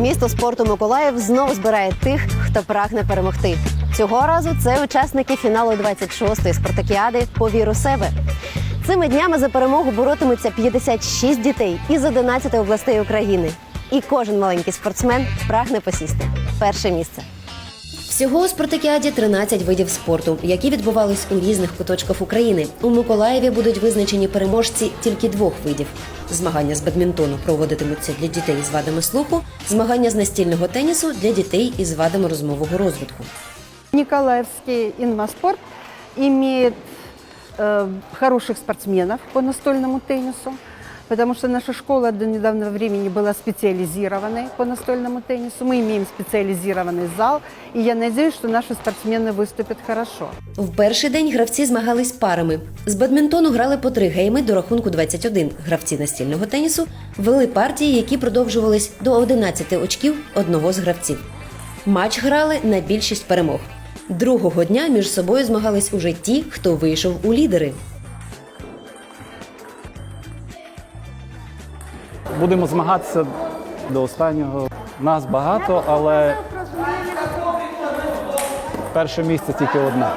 Місто спорту Миколаїв знову збирає тих, хто прагне перемогти. Цього разу це учасники фіналу 26-ї спартакіади Повір у себе. Цими днями за перемогу боротимуться 56 дітей із 11 областей України. І кожен маленький спортсмен прагне посісти перше місце. Всього у спартакіаді 13 видів спорту, які відбувались у різних куточках України. У Миколаєві будуть визначені переможці тільки двох видів. Змагання з бадмінтону проводитимуться для дітей з вадами слуху, змагання з настільного тенісу для дітей із вадами розмового розвитку. Николаевский инваспорт имеет э, хороших спортсменов по настольному теннису, потому что наша школа до недавнего времени была специализированной по настольному теннису. Мы имеем специализированный зал, и я надеюсь, что наши спортсмены выступят хорошо. В перший день гравці змагались парами. З бадмінтону грали по три гейми до рахунку 21. Гравці настільного тенісу вели партії, які продовжувались до 11 очків одного з гравців. Матч грали на більшість перемог. Другого дня між собою змагались уже ті, хто вийшов у лідери. Будемо змагатися до останнього. Нас багато, але перше місце тільки одне.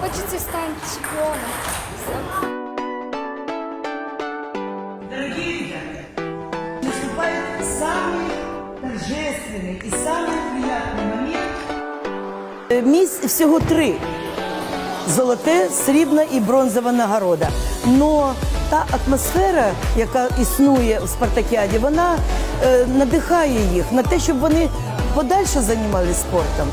Хочется стать чемпионом. Дорогие ребята, наступает самый торжественный и самый приятный момент. Місць всього три: золоте, срібна і бронзова нагорода. Но та атмосфера, яка існує в Спартакіаді, вона е, надихає їх на те, щоб вони подальше займалися спортом.